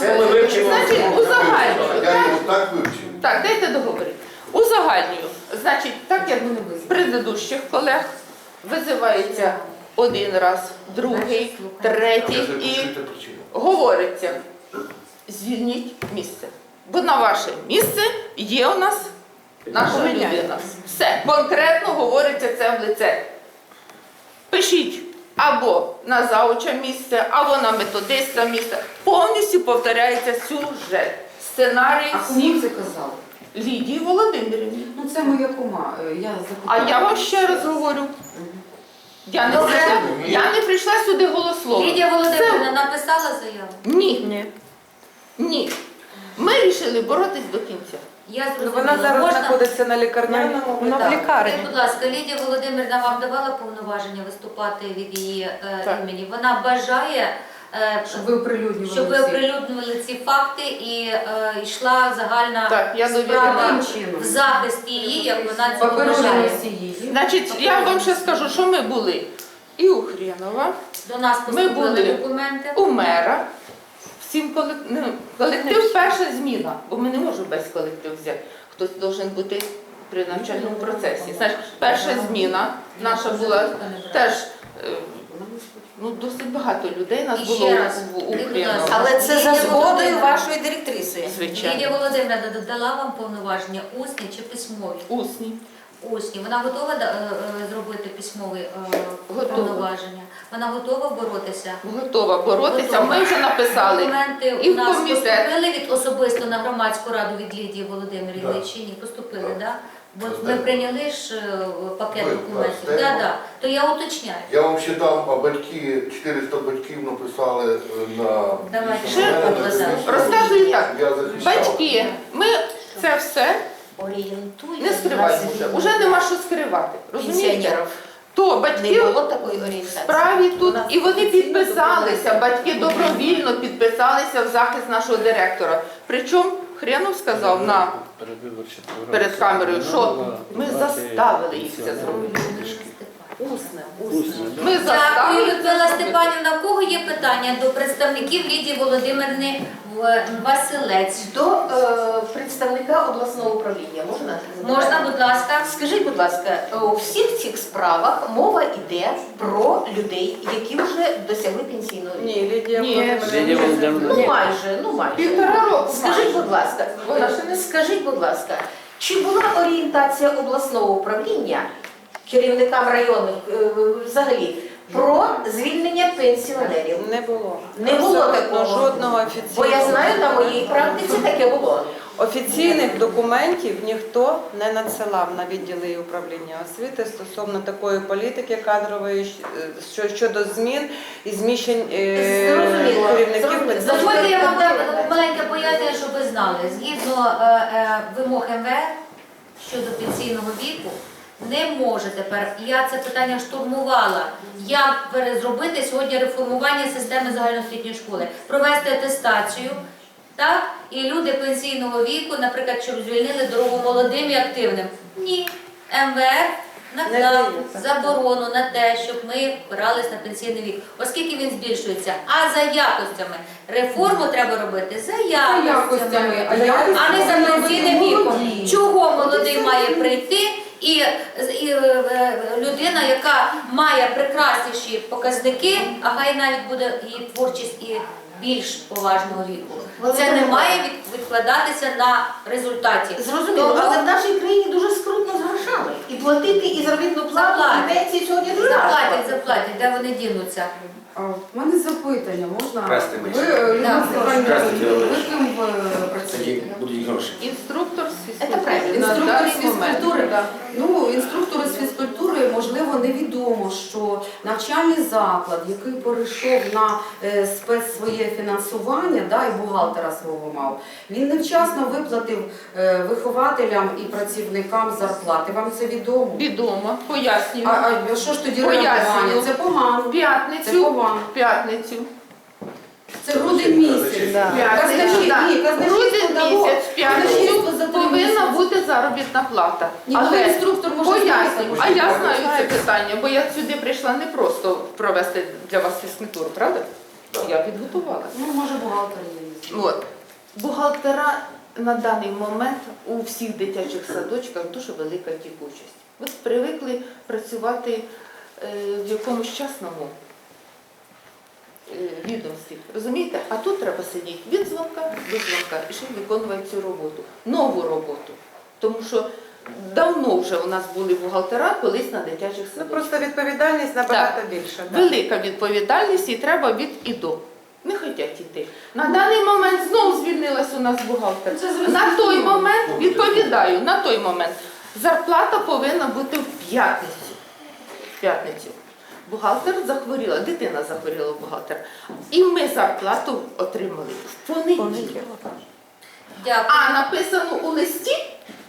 Це ми вивчимо. Значить, узагальнюю. Я його так вивчив. Так, дайте договорити. Узагальнюю. Значить, так як з предыдущих колег визивається один раз, другий, третій і говориться, звільніть місце. Бо на ваше місце є у нас наша людина. Все, конкретно говориться це в лице. Пишіть або на зауча місце, або на методиста місце. Повністю повторяється сюжет. Сценарій А кому це казали? Лідії Володимирівні. Ну це моя кума. Я А я вам ще раз говорю. Я не, Добре. прийшла, я не прийшла сюди голословно. Лідія Володимирівна написала заяву. Ні. Ні. Ні. Ми вирішили боротись до кінця. Я Ну, зрозуміла. Вона зараз Можна? знаходиться на лікарняному. Вона в Так. лікарні. Будь ласка, Лідія Володимирівна вам давала повноваження виступати від її е, Так. імені. Вона бажає, е, Щоб ви оприлюднювали щоб ви всі. оприлюднили ці факти і е, йшла загальна Так, я справа довіряю. В захист її, як вона цього Паперові бажає. носії. Значить, я вам ще скажу, що ми були і у Хрєнова, До нас Ми поступили були документи. у мера. Всім ну, колектив перша зміна, бо ми не можемо без колектив взяти. Хтось має бути при навчальному процесі. Значить, перша зміна наша була теж. е, Ну, досить багато людей нас було ще раз, у. Але це за згодою вашої директриси. Лідія Звичайно. Володимирівна додала вам повноваження усні чи письмові? Усні. Усні. Вона готова да, е, е, зробити письмові е, повноваження? Вона готова боротися? Готова боротися. Готова. Ми вже написали. Документи і у в нас комітет. поступили від особисто на громадську раду від Лідії Володимирівни Так. чи ні? Поступили. Да? Бо Це ми так. прийняли ж е, пакет Ви, документів. Да, да. То я уточняю. Я вам ще дам, а батьки, 400 батьків написали на... Давайте. комісію. Розказую так. Я. Батьки, ми це все не скриваємо вже. Уже нема що скривати. Розумієте? То батьки такої в орієнтації. справі тут, і вони підписалися, батьки добровільно підписалися в захист нашого директора. Причому Хренов сказав на перед камерою, що ми заставили їх це зробити. Усне, усне. Ми Дякую, заставили це Людмила зробити. Степанівна. В кого є питання до представників Лідії Володимирівни В- Василець? До е, представника обласного управління можна? Можна, будь ласка. Скажіть, будь ласка, у всіх цих справах мова йде про людей, які вже досягли пенсійного віку. Ні, Лідія Ні. Володимирівна. Лідія Володимирівна. Ну майже, ну майже. Півтора року. Скажіть, будь ласка, Вона ще не- скажіть, будь ласка, чи була орієнтація обласного управління керівникам районних е, взагалі про звільнення пенсіонерів? Не було. Не було такого. Жодного офіційного. Бо я знаю, на моїй практиці таке було. Офіційних документів ніхто не надсилав на відділи управління освіти стосовно такої політики кадрової що- щодо змін і зміщень е, Зрозуміло. керівників. Дозвольте, я вам дам маленьке пояснення, щоб ви знали. Згідно е, е, вимог МВФ щодо пенсійного віку, не може тепер, я це питання штурмувала, як перезробити сьогодні реформування системи загальноосвітньої школи, провести атестацію, так? І люди пенсійного віку, наприклад, щоб звільнили дорогу молодим і активним. Ні. МВФ наклав заборону на те, щоб ми впирались на пенсійний вік, оскільки він збільшується. А за якостями реформу треба робити за якостями, а не за пенсійним віком. Чого молодий має прийти? І, і е, е, людина, яка має прекрасніші показники, а хай навіть буде і творчість і більш поважного віку. Це не має відкладатися на результаті. Зрозуміло, але в нашій країні дуже скрутно з грошами. І платити і заробітну плату, і пенсії сьогодні дуже Заплатять, заплатять, де вони дінуться. В мене запитання, можна? Ви, е, працюєте? Інструктор з фізкультури. Інструктор з. Фізкультури. Да. Ну, інструктору з фізкультури, можливо, невідомо, що навчальний заклад, який перейшов на е, спец своє фінансування, да, і бухгалтера свого мав, він невчасно виплатив е, вихователям і працівникам зарплати. Вам це відомо? Відомо, пояснюю. А, а що ж тоді Пояснюю. Це В погано. Це п'ятницю, погано. в п'ятницю, Це грудень місяць. Да. ні, казначейство дало. місяць, Казначейство три повинна місяці. бути заробітна плата. Ні, Але інструктор може пояснюю, а я знаю це питання, бо я сюди прийшла не просто провести для вас фізкультуру, правда? Я підготувалася. Ну, може, бухгалтер є. От. Бухгалтера на даний момент у всіх дитячих садочках дуже велика текучість. Ви привикли працювати е, в якомусь частному відомстві. Розумієте? А тут треба сидіти від дзвонка до дзвонка і ще й виконувати цю роботу, нову роботу. Тому що давно вже у нас були бухгалтера колись на дитячих Ну садочках. просто відповідальність набагато більша. да. Велика відповідальність і треба від і до. Не хочуть йти. На даний момент знову звільнилась у нас бухгалтер. На той момент, відповідаю, на той момент зарплата повинна бути в п'ятницю. В п'ятницю. Бухгалтер захворіла, дитина захворіла в бухгалтера. І ми зарплату отримали в понеділок. Дякую. А написано у листі,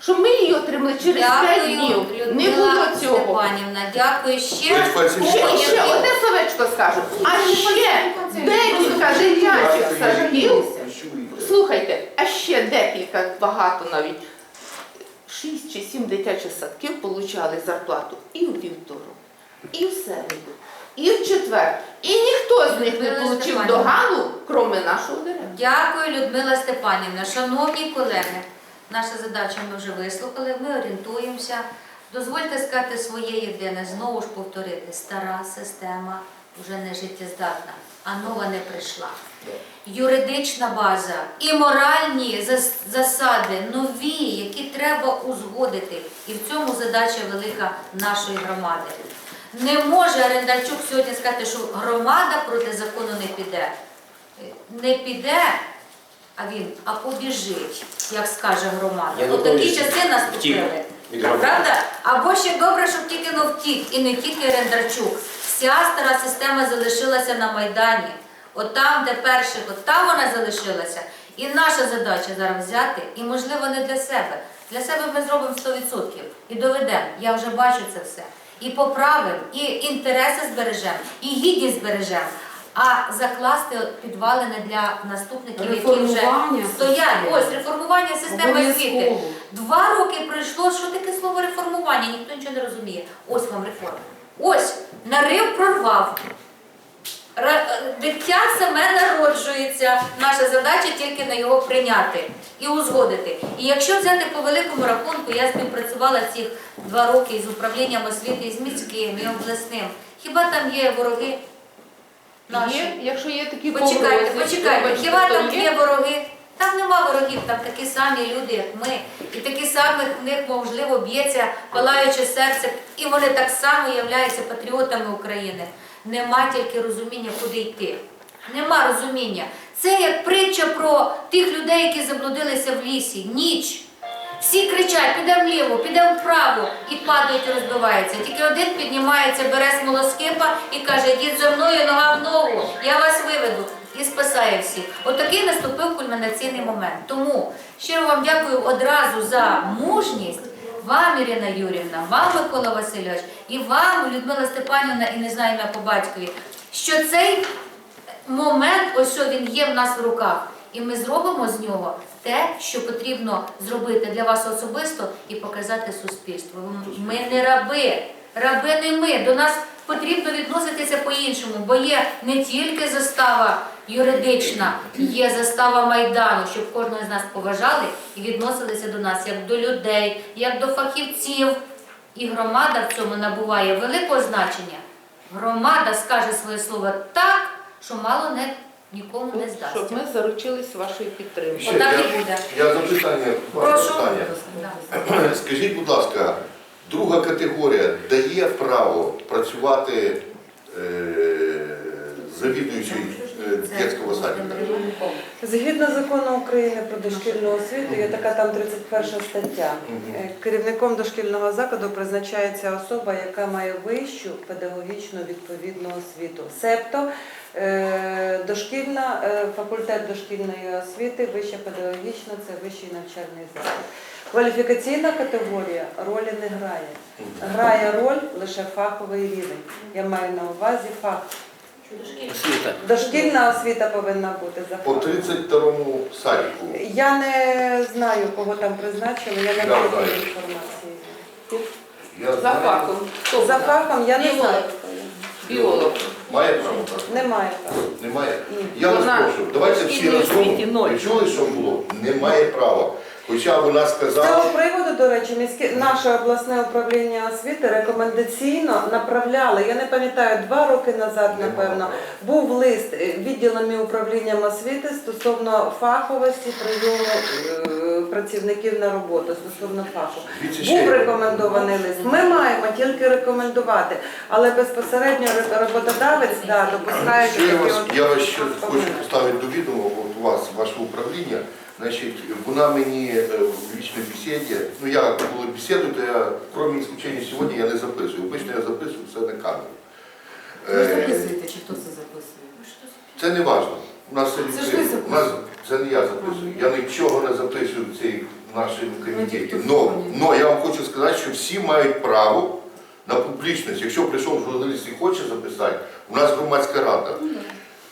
що ми її отримали через 5 днів. Не було цього. Степанівна. Дякую ще. Ще, ще одне словечко скажу. А ще декілька дитячих садків. Слухайте, а ще декілька, багато навіть, шість чи сім дитячих садків получали зарплату і у вівторок, і в середу, і в четвер. І ніхто з них не Людмила отримав Степанівна. догану, крім нашого директора. Дякую, Людмила Степанівна. Шановні колеги, наша задача ми вже вислухали, ми орієнтуємося. Дозвольте сказати своє єдине, знову ж повторити, стара система вже не життєздатна, а нова не прийшла. Юридична база і моральні зас- засади нові, які треба узгодити. І в цьому задача велика нашої громади. Не може Арендарчук сьогодні сказати, що громада проти закону не піде. Не піде, а він, а побіжить, як скаже громада. От такі часи наступили. Правда? Або ще добре, щоб тільки но втік, і не тільки Рендарчук. Вся стара система залишилася на Майдані. От там, де перших, от там вона залишилася. І наша задача зараз взяти, і можливо не для себе. Для себе ми зробимо 100% і доведемо. Я вже бачу це все. І поправимо, і інтереси збережемо, і гідність збережемо. А закласти підвалини для наступників, які вже стоять. Ось реформування системи освіти. Два роки пройшло, що таке слово реформування? Ніхто нічого не розуміє. Ось вам реформа. Ось нарив прорвав. Дитя саме народжується. Наша задача тільки на його прийняти і узгодити. І якщо взяти по великому рахунку, я співпрацювала цих два роки з управлінням освіти, з міським, і обласним. Хіба там є вороги? Наші? Є, якщо є такі Почекайте, погрози, почекайте. Хіба там є? є вороги? Там нема ворогів, там такі самі люди, як ми. І такі самі в них, можливо, б'ється палаюче серце, і вони так само являються патріотами України. Нема тільки розуміння, куди йти. Нема розуміння. Це як притча про тих людей, які заблудилися в лісі. Ніч. Всі кричать, підемо вліво, підемо вправо, і падають, і розбиваються. Тільки один піднімається, бере смолоскипа і каже, йдіть за мною, нога в ногу, я вас виведу. І спасає всіх. Отакий наступив кульмінаційний момент. Тому щиро вам дякую одразу за мужність. Вам, Ірина Юрівна, вам, Микола Васильович, і вам, Людмила Степанівна, і не знаю ім'я по батькові, що цей момент, ось що він є в нас в руках. І ми зробимо з нього те, що потрібно зробити для вас особисто і показати суспільству. Ми не раби, раби не ми. До нас потрібно відноситися по-іншому, бо є не тільки застава юридична, є застава Майдану, щоб кожного з нас поважали і відносилися до нас як до людей, як до фахівців. І громада в цьому набуває великого значення. Громада скаже своє слово так, що мало не нікому не Щоб здасться. ми заручились вашою підтримкою. Ще Отак я- і буде. Я запитання, Прошу. питання. Да. Скажіть, будь ласка, друга категорія дає право працювати е, завідуючий е, дитячого садика? Згідно закону України про дошкільну освіту, є така там 31 стаття. Е, Керівником дошкільного закладу призначається особа, яка має вищу педагогічну відповідну освіту. Себто дошкільна, факультет дошкільної освіти, вища педагогічна це вищий навчальний заклад. Кваліфікаційна категорія ролі не грає. Грає роль лише фаховий рівень. Я маю на увазі фах. Освіта. Дошкільна освіта повинна бути за По фахом. 32-му садику. Я не знаю, кого там призначили, я не Я володію знаю. інформацією. Я За знаю, факом. Хто За фахом я не знаю. Біолог. Має право так? Немає так. Немає. Ні. Я вас Вона прошу, давайте всі дошкільної разом. ноль. Що було? Немає права. Хоча вона сказала... З цього приводу, до речі, міське наше обласне управління освіти рекомендаційно направляло. Я не пам'ятаю, два роки назад, напевно, був лист е, відділом управлінням освіти стосовно фаховості прийому е, працівників на роботу стосовно фаху. Був рекомендований лист. Ми маємо тільки рекомендувати, але безпосередньо роботодавець да, допускає Ще такі вас, от я вас ще хочу поставити до відома, вас, ваше управління. Значить, вона мені е, в лічній бесіді, ну я коли бесіду, то я, крім исключення сьогодні, я не записую. Обично я записую все на камеру. Ви Е, записуєте, чи хто це записує? Це не важливо. У нас це Це ж. У нас це не я записую. Я нічого не записую в цій нашій комітеті. Но, но я вам хочу сказати, що всі мають право на публічність. Якщо прийшов журналіст і хоче записати, у нас громадська рада.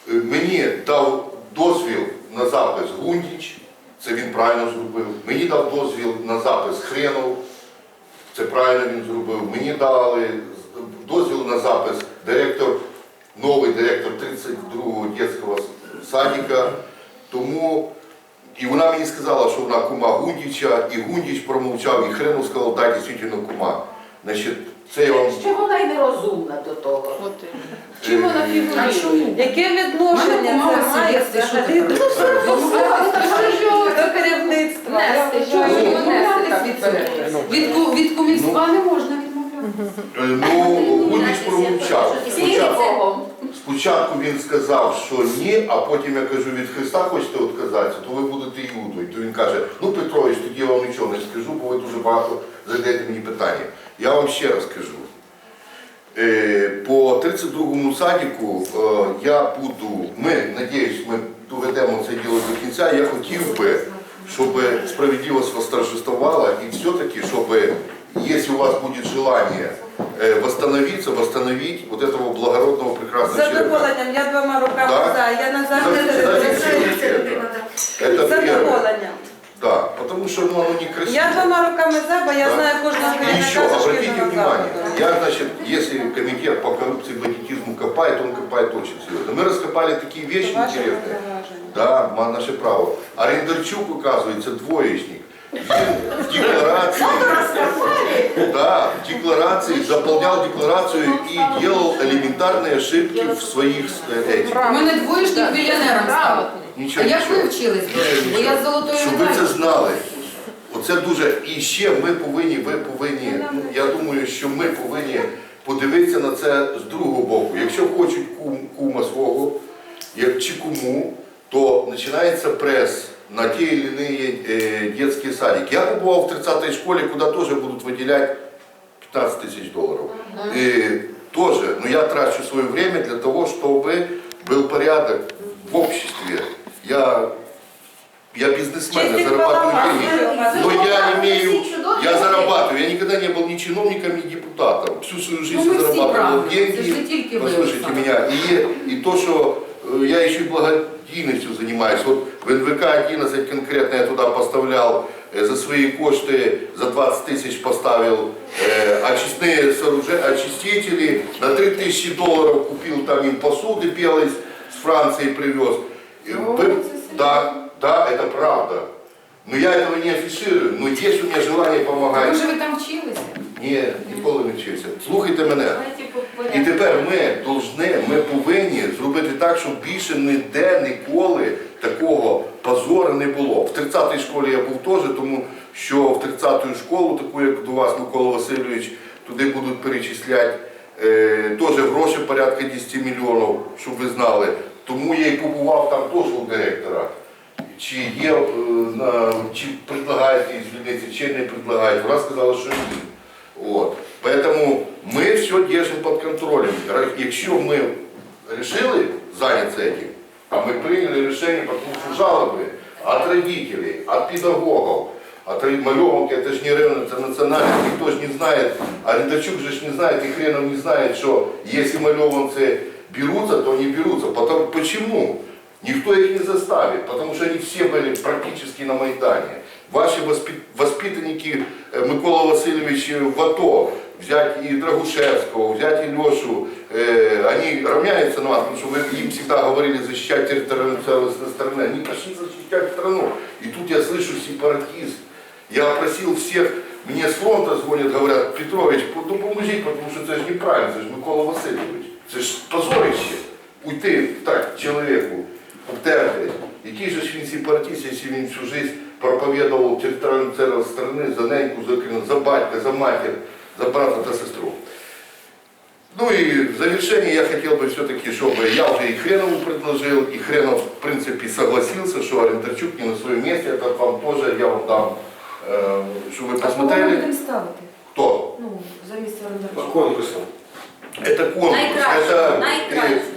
Е, Мені дав дозвіл на запис Гундіч, це він правильно зробив. Мені дав дозвіл на запис Хренов, це правильно він зробив. Мені дали дозвіл на запис директор, новий директор 32-го дитячого садика. Тому і вона мені сказала, що вона кума Гундіча, і Гундіч промовчав, і Хренов сказав, так, дійсно кума. Значить, це я вам. Що вона й нерозумна до того? Чим вона А фігурує? Яке відношення це має взагалі до що до керівництва? Нести, що ж ну, його нести? Від, ку- від кумівства не можна відмовлятися. Е, Ну, Гундіч промовчав. Спочатку, спочатку він сказав, що ні, а потім я кажу, від Христа хочете відказатися, то ви будете Іудою. То він каже, ну Петрович, тоді я вам нічого не скажу, бо ви дуже багато задаєте мені питання. Я вам ще раз кажу. Е, По 32-му садіку е, я буду, ми, надіюсь, ми доведемо це діло до кінця. Я хотів би, щоб справедливость восторжествовала і все-таки, щоб, если у вас будет желание э, восстановиться, восстановить вот этого благородного, З прекрасного человека. задоволенням, я двома руками Так. за. Я назавжди Знаете, за. Это З первое. задоволенням. Да, потому что ну, оно некрасиво. Я двома руками за, бо я Да. знаю кожного И еще, керівника обратите дошкільного внимание, закладу. я, значит, если комитет по коррупции и бандитизму копает, он копает очень серьезно. Мы раскопали такие вещи Це ваше интересные. повноваження. Да, ма- наше право. А Рендарчук, оказывается, двоечник. Він в декларации, да, в декларации, заполнял декларацию и делал элементарные ошибки в своих э, этих. У мене двоєшник мільйонером став. Грамотний. А Нічого, як ви нічого. вчились, до речі? Бо я з золотою Щоб ви це медаллю. знали. Оце дуже. І ще ми повинні, ви повинні, ну, я думаю, що ми повинні подивитися на це з другого боку. Якщо хочуть кум, кума свого, як чи куму, то починається прес на ті чи інші е, дитячі садики. Я побував в 30-й школі, куди теж будуть виділяти 15 тысяч долларов. И тоже, но я трачу свое время для того, чтобы был порядок в обществе. Я, я бизнесмен, я Чистить зарабатываю голова. деньги. Но я имею, я зарабатываю. Я никогда не был ни чиновником, ни депутатом. Всю свою жизнь Ну, ми я всі зарабатывал правильно. Це деньги. ж не тільки ви, Послушайте Олександр. меня. И, и то, что э, я еще и благодійністю занимаюсь. Вот в НВК 11 конкретно я туда поставлял э, за свои кошты, за 20 тысяч поставил э, очистные сооружения, очистители, на 3 тысячи долларов купил там им посуды белой с Франции привез. И вы- да, да, это правда. Но я этого не афиширую, но есть у меня желание помогать. Може ви там вчилися? Ні, ніколи не вчився. Слухайте мене. І тепер ми должны, ми повинні зробити так, щоб більше ніде ніколи такого позору не було. В 30-й школі я був теж, тому що в 30-ю школу, таку як до вас, Микола Васильович, туди будуть перечисляти е, теж гроші порядка 10 мільйонів, щоб ви знали. Тому я і побував там теж у директора. Чи є, е, на, чи предлагають їй звільнитися, чи не предлагають. Вона сказала, що ні. От. Поэтому ми все держимо під контролем. Ра- Якщо ми решили зайнятися этим, а мы приняли решение, потому что жалобы от родителей, от педагогов, от ро- малевки, это же не район, это национальный, никто же не знает, а Рядачук же ж не знает, и хренов не знает, что если малеванцы берутся, то они берутся. Потому, почему? Никто их не заставит, потому что они все были практически на Майдане. Ваши воспи- воспитанники э, Микола Васильевич э, в АТО, взять и Драгушевского, взять и Лешу, э, они равняются на вас, потому что вы им всегда говорили защищать территориальную целостность страны, они пошли защищать страну. И тут я слышу сепаратист. Я просил всех, мне с фронта звонят, говорят, Петрович, ну поможіть, потому що це ж неправильно, це ж Микола Васильович, це ж позорище. Уйти так чоловіку, обтерти. Який же ж він сепаратист, якщо він всю жизнь проповідував територіальну цілісність страни за неньку, за, Крим, за батька, за матір, за брата та сестру. Ну и в завершение я хотел бы все-таки, чтобы я уже и Хренову предложил, и Хренов в принципе согласился, что Орендарчук не на своем месте, это вам тоже, я вам дам, э, чтобы вы А кого ми посмотрели. будемо ставити? Кто? Ну, за місце По Орендарчука. конкурсу. Это конкурс. Это,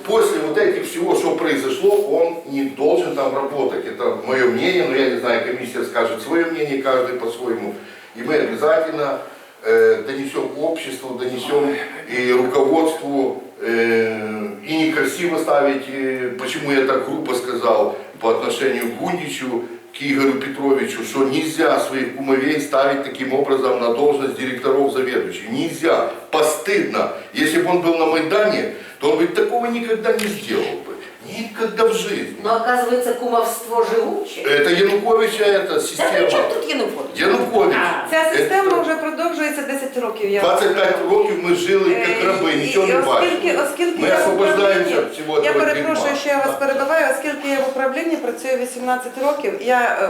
после вот этих всего, что произошло, он не должен там работать. Это мое мнение, но я не знаю, комиссия скажет свое мнение, каждый по-своему. И мы обязательно э, донесем обществу, донесем и руководству, э, и некрасиво ставить, э, почему я так грубо сказал по отношению к Гундичу, к Игорю Петровичу, что нельзя своих кумовей ставить таким образом на должность директоров заведующих. Нельзя. Постыдно. Если бы он был на Майдане, то он бы такого никогда не сделал бы. Никогда в жизни. Ну, оказывается, кумовство живуче. Это Януковича, это Да при система. чому тут Янукович? Янукович. А, Ця система Это- вже продовжується 10 років. Я 25 років ми жили Е, як раби, і- нічого і не оскільки, бачили. оскільки Ми я в освобождаємося управлінні- всього Я цього перепрошую, дерьма. що я вас перебиваю, оскільки я в управлінні працюю 18 років, я е,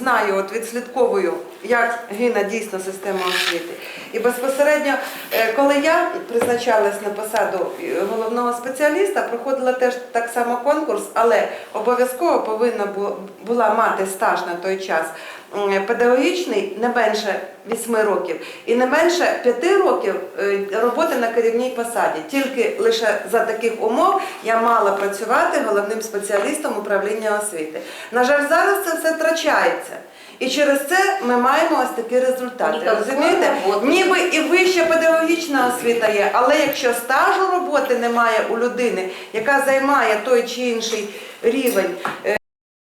знаю, от відслідковую, як гине дійсно система освіти. І безпосередньо, е, коли я призначалась на посаду е, головного спеціаліста, проходила теж так само конкурс, але обов'язково повинна бу- була мати стаж на той час педагогічний не менше 8 років і не менше 5 років е, роботи на керівній посаді. Тільки лише за таких умов я мала працювати головним спеціалістом управління освіти. На жаль, зараз це все втрачається. І через це ми маємо ось такі результати. Ніякої Розумієте? роботи. Ніби і вища педагогічна освіта є, але якщо стажу роботи немає у людини, яка займає той чи інший рівень. е,